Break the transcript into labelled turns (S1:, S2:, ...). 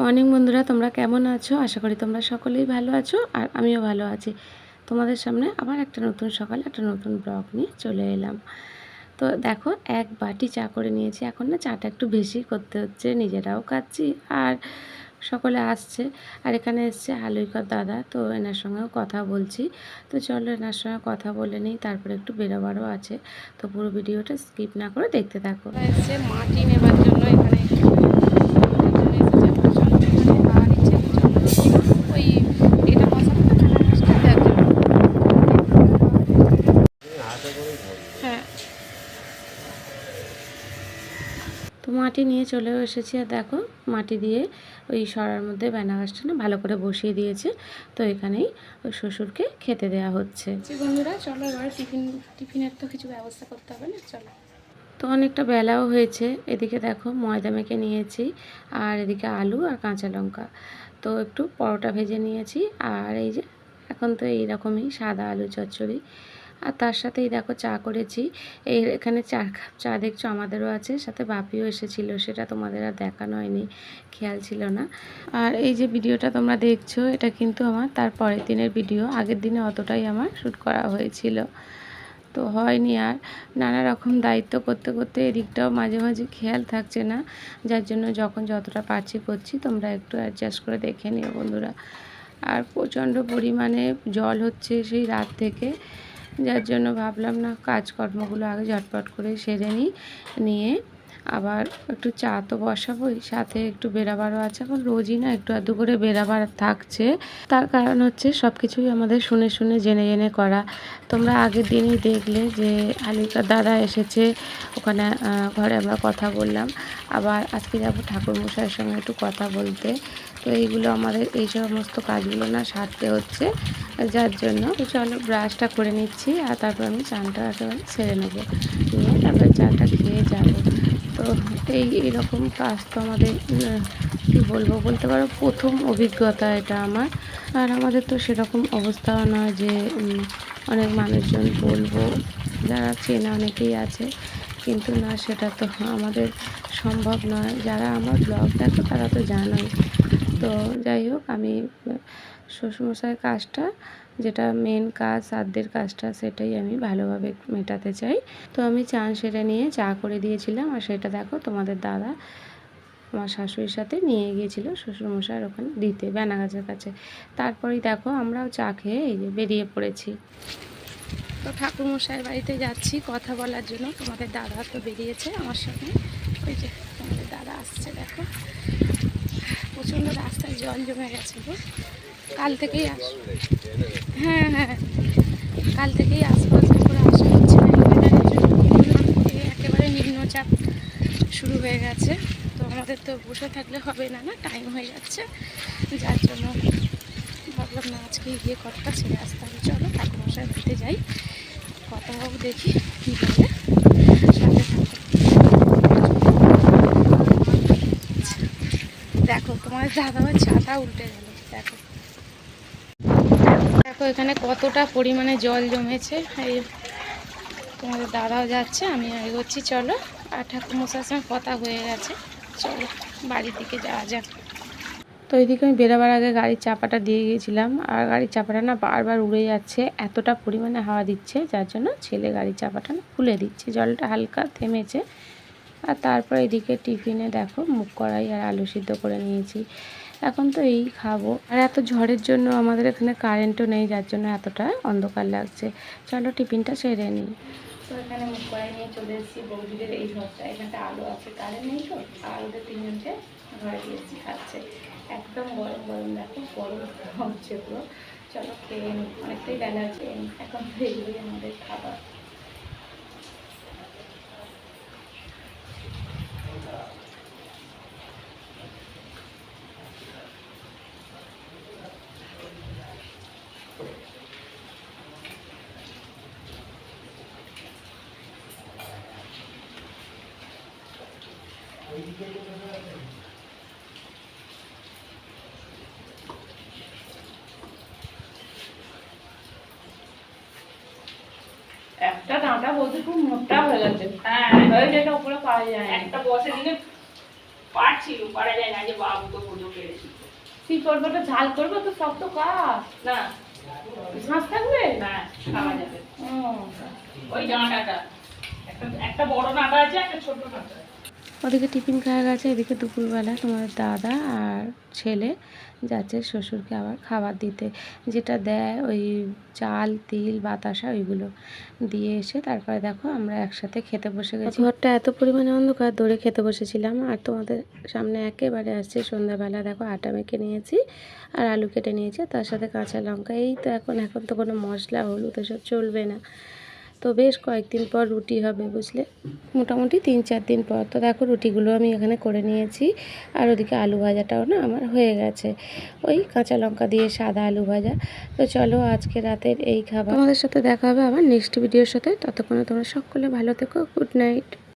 S1: Morning বন্ধুরা, তোমরা কেমন আছো? আশা করি তোমরা সকলেই ভালো আছো আর আমিও ভালো আছি। তোমাদের সামনে আবার একটা নতুন সকাল একটা নতুন ব্লগ নিয়ে চলে এলাম। তো দেখো, এক বাটি চা করে নিয়েছি। এখন না চাটা একটু বেশি করতে হচ্ছে, নিজেরাও খাচ্ছি আর সকলে আসছে। আর এখানে এসছে হালুইকর দাদা, তো এনার সঙ্গেও কথা বলছি। তো চলো এনার সঙ্গে কথা বলে নিই, তারপরে একটু বেরোবারও আছে। তো পুরো ভিডিওটা স্কিপ না করে দেখতে থাকো। এসছে মাটি নেবার জন্য এখানে ওই এটা বসাবো না হ্যাঁ তো মাটি নিয়ে চলেও এসেছি আর দেখো মাটি দিয়ে ওই সরার মধ্যে বেনা গাছটা না ভালো করে বসিয়ে দিয়েছে। তো এখানেই ওই শ্বশুরকে খেতে দেওয়া হচ্ছে। বন্ধুরা চলো এবার টিফিন টিফিনের তো কিছু ব্যবস্থা করতে হবে না চলো। তো অনেকটা বেলাও হয়েছে। এদিকে দেখো ময়দা মেখে নিয়েছি আর এদিকে আলু আর কাঁচা লঙ্কা। তো একটু পরোটা ভেজে নিয়েছি আর এই যে এখন তো এইরকমই সাদা আলু চচ্চড়ি। আর তার সাথেই দেখো চা করেছি। এই এখানে চার কাপ চা দেখছ আমাদেরও আছে, সাথে বাপিও এসেছিল, সেটা তোমাদের আর দেখানো হয়নি, খেয়াল ছিল না। আর এই যে ভিডিওটা তোমরা দেখছ, এটা কিন্তু আমার তার পরের দিনের ভিডিও, আগের দিনে অতটাই আমার শ্যুট করা হয়েছিল। তো হয়নি আর, নানা রকম দায়িত্ব করতে করতে এদিকটাও মাঝে মাঝে খেয়াল থাকছে না, যার জন্য যখন যতটা পারছি করছি, তোমরা একটু অ্যাডজাস্ট করে দেখে নিও বন্ধুরা। আর প্রচণ্ড পরিমাণে জল হচ্ছে সেই রাত থেকে। যার জন্য ভাবলাম, না, কাজকর্মগুলো আগে ঝটপট করে সেরে নিই, নিয়ে আবার একটু চা তো বসাবোই, সাথে একটু বেরাবারও আছে, এখন রোজই না একটু আধটু করে বেরাবার থাকছে। তার কারণ হচ্ছে সব কিছুই আমাদের শুনে শুনে, জেনে জেনে করা। তোমরা আগের দিনই দেখলে যে আলিকার দাদা এসেছে ওখানে ঘরে আমরা কথা বললাম। আবার আজকে যাব ঠাকুরমশাইয়ের সঙ্গে একটু কথা বলতে। তো এইগুলো আমাদের এই সমস্ত কাজগুলো না সারতে হচ্ছে। যার জন্য চলো ব্রাশটা করে নিচ্ছি আর তারপর আমি চানটা একেবারে সেরে নেব। নিয়ে তারপরে চাটা খেয়ে যাব। তো এই এরকম কাজ তো আমাদের কি বলব বলতে পারো, প্রথম অভিজ্ঞতা এটা আমার। আর আমাদের তো সেরকম অবস্থাও নয় যে অনেক মানুষজন বলব, যারা চেনা অনেকেই আছে। কিন্তু না, সেটা তো আমাদের সম্ভব নয়। যারা আমার ব্লগ দেখো তারা তো জানোই। তো যাই হোক, আমি, শ্বশুরমশাইয়ের কাজটা, যেটা মেন কাজ সাধ্যের কাজটা, সেটাই আমি ভালোভাবে মেটাতে চাই। তো আমি চান সেরে নিয়ে চা করে দিয়েছিলাম, আর সেটা দেখো তোমাদের দাদা আমার শাশুড়ির সাথে নিয়ে গিয়েছিল শ্বশুরমশাইয়ের ওখানে দিতে, বেনাগাছের কাছে। তারপরেই দেখো আমরাও চা খেয়ে এই যে বেরিয়ে পড়েছি। তো ঠাকুরমশাইয়ের বাড়িতে যাচ্ছি, কথা বলার জন্য। তোমাদের দাদা তো বেরিয়েছে আমার সঙ্গে ওই যে তোমাদের দাদা আসছে, দেখো। প্রচণ্ড রাস্তায় জল জমে গেছে গো। কাল থেকেই আস হ্যাঁ হ্যাঁ। কাল থেকেই আশপাশ করে আসা হচ্ছে। একেবারে নিম্নচাপ শুরু হয়ে গেছে। তো আমাদের তো বসে থাকলে হবে না না? টাইম হয়ে যাচ্ছে। যার জন্য ভাবলাম না আজকে গিয়ে কথাটা ছেড়ে আসতে হবে চলো ঠাকুরমশাই বাড়িতে যাই। কথা হোক দেখি কী বলে সাথে থাকো আমার ছাতা উল্টে গেল, দেখো। দেখো এখানে কতটা পরিমাণে জল জমেছে। এই তোমাদের দাদাও যাচ্ছে, আমি এগোচ্ছি, চলো। আর ঠাকুরমশার সঙ্গে কথা হয়ে গেছে, চলো, বাড়ির দিকে যাওয়া যাক। তো এইদিকে আমি বেরোবার আগে গাড়ির চাপাটা দিয়ে গিয়েছিলাম, আর গাড়ির চাপাটা না বারবার উড়ে যাচ্ছে, এতটা পরিমাণে হাওয়া দিচ্ছে, যার জন্য ছেলে গাড়ির চাপাটা না খুলে দিচ্ছে, জলটা হালকা থেমেছে। আর তারপর এদিকে টিফিনে দেখো মুখ কড়াই আর আলু সিদ্ধ করে নিয়েছি। এখন তো এই খাব। আর এত ঝড়ের জন্য আমাদের এখানে কারেন্টও নেই, যার জন্য এতটা অন্ধকার লাগছে। চলো টিফিনটা সেরে নিই। তো এখানে কড়াই নিয়ে চলে এসেছি। বৌদিদের এই ঘরটা আলু আছে। কারেন্ট নেই তো? তিনজনকে ঘরে দিয়েছি খাচ্ছে। একদম গরম গরম দেখো, গরম হচ্ছে পুরো। চলো খেয়ে নিই। অনেকটাই বেলা আছে এখন এগুলোই আমাদের খাবার।
S2: একটা ডাঁটা বলতে খুব মোটা হয়ে গেছে।
S3: হ্যাঁ।
S2: উপরে পাওয়া যায়
S3: একটা বসে দিলে
S2: পারছিল পারা যায় না যে বাবু তো পুজো পেরেছি
S1: কি করব তো ঝাল করব তো শক্ত কাপ
S2: না।
S1: থাকবে?
S2: না খাওয়া যাবে। ওই ডাঁটাটা। একটা একটা বড় ডাঁটা আছে একটা ছোট ডাঁটা আছে।
S1: ওদিকে টিফিন খাওয়া গেছে, এদিকে দুপুরবেলা তোমার দাদা আর ছেলে যাচ্ছে শ্বশুরকে আবার খাবার দিতে। যেটা দেয় ওই চাল, তিল, বাতাসা ওইগুলো দিয়ে এসে তারপরে দেখো আমরা একসাথে খেতে বসে গেছি। ঘরটা এত পরিমাণে অন্ধকার, দৌড়ে খেতে বসেছিলাম। আর তোমাদের সামনে একেবারে আসছে সন্ধ্যাবেলা। দেখো আটা মেখে নিয়েছি আর আলু কেটে নিয়েছি, তার সাথে কাঁচা লঙ্কা। এই তো এখন এখন তো কোনো মশলা, হলুদ এসব চলবে না। তো বেশ কয়েকদিন পর রুটি হবে বুঝলে। মোটামুটি তিন চার দিন পর। তো দেখো রুটিগুলো আমি এখানে করে নিয়েছি। আর ওদিকে আলু ভাজাটাও না আমার হয়ে গেছে। ওই কাঁচা লঙ্কা দিয়ে সাদা আলু ভাজা। তো চলো আজকে রাতের এই খাবার। আমাদের সাথে দেখা হবে আবার নেক্সট ভিডিওর সাথে। ততক্ষণে তোমরা সকলে ভালো থেকো। Good night